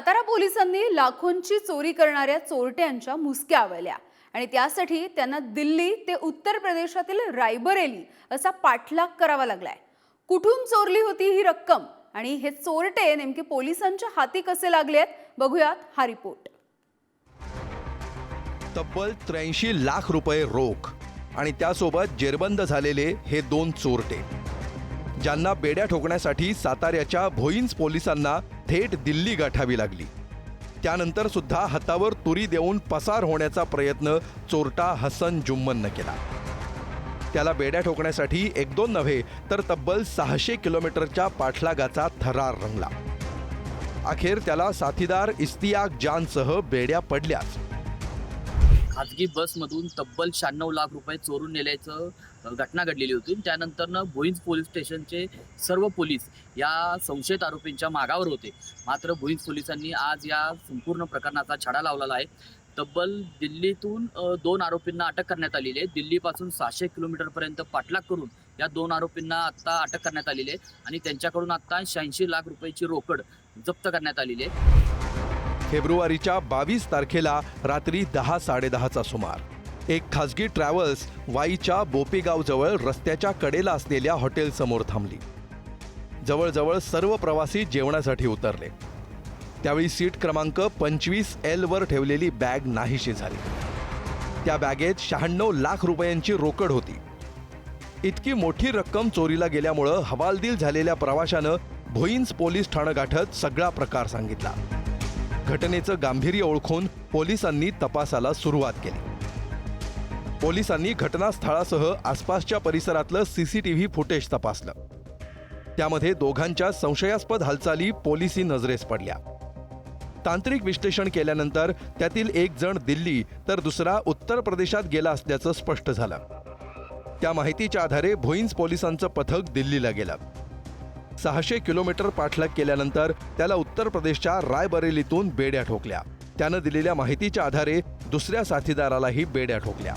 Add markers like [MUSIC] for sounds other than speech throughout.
सातारा पोलिसांनी लाखोंची चोरी करणाऱ्या चोरट्यांच्या मुसक्या आवळल्या. आणि त्यासाठी त्यांना दिल्ली ते उत्तर प्रदेशातील रायबरेली असा पाठलाग करावा लागलाय. कुठून चोरली होती ही रक्कम? आणि हे चोरटे नेमके पोलिसांच्या हाती कसे लागले आहेत? बघूयात हा रिपोर्ट. तब्बल त्र्याऐंशी लाख रुपये रोख आणि त्यासोबत जेरबंद झालेले हे दोन चोरटे ज्यांना बेड्या ठोकण्यासाठी साताऱ्याच्या भोईन्स पोलिसांना थेट दिल्ली गाठावी लागली. त्यानंतर सुद्धा हातावर तुरी देऊन पसार होण्याचा प्रयत्न चोरटा हसन जुम्मननं केला. त्याला बेड्या ठोकण्यासाठी एक दोन नव्हे तर तब्बल सहाशे किलोमीटरच्या पाठलागाचा थरार रंगला. अखेर त्याला साथीदार इस्तियाक जानसह बेड्या पडल्याच. खाजगी बसमधून तब्बल शहाण्णव लाख रुपये चोरून नेल्याचं घटना घडलेली होती. त्यानंतरनं भुईंज पोलीस स्टेशनचे सर्व पोलीस या संशयित आरोपींच्या मागावर होते. मात्र भुईंज पोलिसांनी आज या संपूर्ण प्रकरणाचा छडा लावलेला आहे. तब्बल दिल्लीतून दोन आरोपींना अटक करण्यात आलेली आहे. दिल्लीपासून सहाशे किलोमीटरपर्यंत पाठलाग करून या दोन आरोपींना आत्ता अटक करण्यात आलेली आहे आणि त्यांच्याकडून आत्ता शहाऐंशी लाख रुपयाची रोकड जप्त करण्यात आलेली आहे. फेब्रुवारीच्या बावीस तारखेला रात्री दहा साडेदहाचा सुमार. एक खासगी ट्रॅव्हल्स वाईच्या बोपेगावजवळ रस्त्याच्या कडेला असलेल्या हॉटेलसमोर थांबली. जवळजवळ सर्व प्रवासी जेवणासाठी उतरले. त्यावेळी सीट क्रमांक पंचवीस एलवर ठेवलेली बॅग नाहीशी झाली. त्या बॅगेत शहाण्णव लाख रुपयांची रोकड होती. इतकी मोठी रक्कम चोरीला गेल्यामुळं हवालदिल झालेल्या प्रवाशानं भोईन्स पोलीस ठाणं गाठत सगळा प्रकार सांगितला. घटनेचं गांभीर्य ओळखून पोलिसांनी तपासाला सुरुवात केली. पोलिसांनी घटनास्थळासह आसपासच्या परिसरातलं सीसीटीव्ही फुटेज तपासलं. त्यामध्ये दोघांच्या संशयास्पद हालचाली पोलिसी नजरेस पडल्या. तांत्रिक विश्लेषण केल्यानंतर त्यातील एक जण दिल्ली तर दुसरा उत्तर प्रदेशात गेला असल्याचं स्पष्ट झालं. त्या माहितीच्या आधारे भोईन्स पोलिसांचं पथक दिल्लीला गेलं. सहाशे किलोमीटर पाठलाग केल्यानंतर त्याला उत्तर प्रदेशच्या रायबरेलीतून बेड्या ठोकल्या. त्यानं दिलेल्या माहितीच्या आधारे दुसऱ्या साथीदारालाही बेड्या ठोकल्या.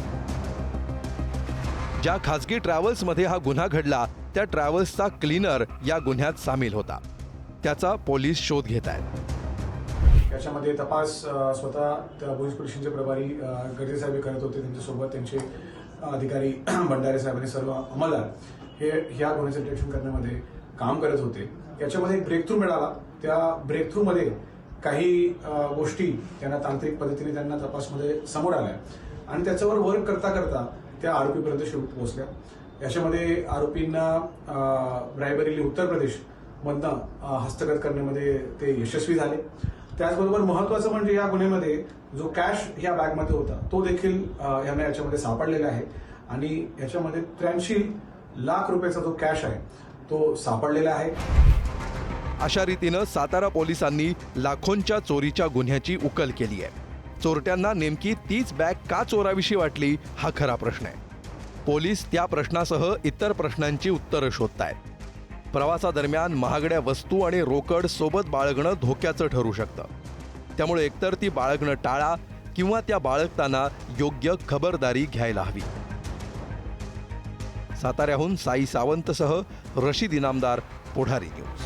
ज्या खासगी ट्रॅव्हल्समध्ये हा गुन्हा घडला त्या ट्रॅव्हल्सचा क्लीनर या गुन्ह्यात सामील होता. त्याचा पोलीस शोध घेत आहेत. त्याच्यामध्ये तपास स्वतः त्या पोलीस स्टेशनचे प्रभारी अ, साहेब करत होते. त्यांच्यासोबत त्यांचे अधिकारी [CLEARS THROAT] भंडारे साहेब आणि सर्व अंमलदार हे ह्या गुन्ह्याचं डिटेक्शन करण्यामध्ये काम करत होते. याच्यामध्ये एक ब्रेक थ्रू मिळाला. त्या ब्रेक थ्रूमध्ये काही गोष्टी त्यांना तांत्रिक पद्धतीने त्यांना तपासमध्ये समोर आल्या. आणि त्याच्यावर वर्क करता करता त्या आरोपीपर्यंत शेवट पोहोचल्या. याच्यामध्ये आरोपींना रायबरेली उत्तर प्रदेश मधनं हस्तगत करण्यामध्ये ते यशस्वी झाले. त्याचबरोबर महत्वाचं म्हणजे या गुन्ह्यामध्ये जो कॅश ह्या बॅगमध्ये होता तो देखील यांना याच्यामध्ये सापडलेला आहे. आणि याच्यामध्ये त्र्याऐंशी लाख रुपयाचा जो कॅश आहे तो सापडलेला आहे. अशा रीतीनं सातारा पोलिसांनी लाखोंच्या चोरीच्या गुन्ह्याची उकल केली आहे. चोरट्यांना नेमकी तीच बॅग का चोराविषयी वाटली हा खरा प्रश्न आहे. पोलीस त्या प्रश्नासह इतर प्रश्नांची उत्तरं शोधतायत. प्रवासादरम्यान महागड्या वस्तू आणि रोकड सोबत बाळगणं धोक्याचं ठरू शकतं. त्यामुळे एकतर ती बाळगणं टाळा किंवा त्या बाळगताना योग्य खबरदारी घ्यायला हवी. साताऱ्याहून साई सावंतसह रशीद इनामदार पुढारी न्यूज.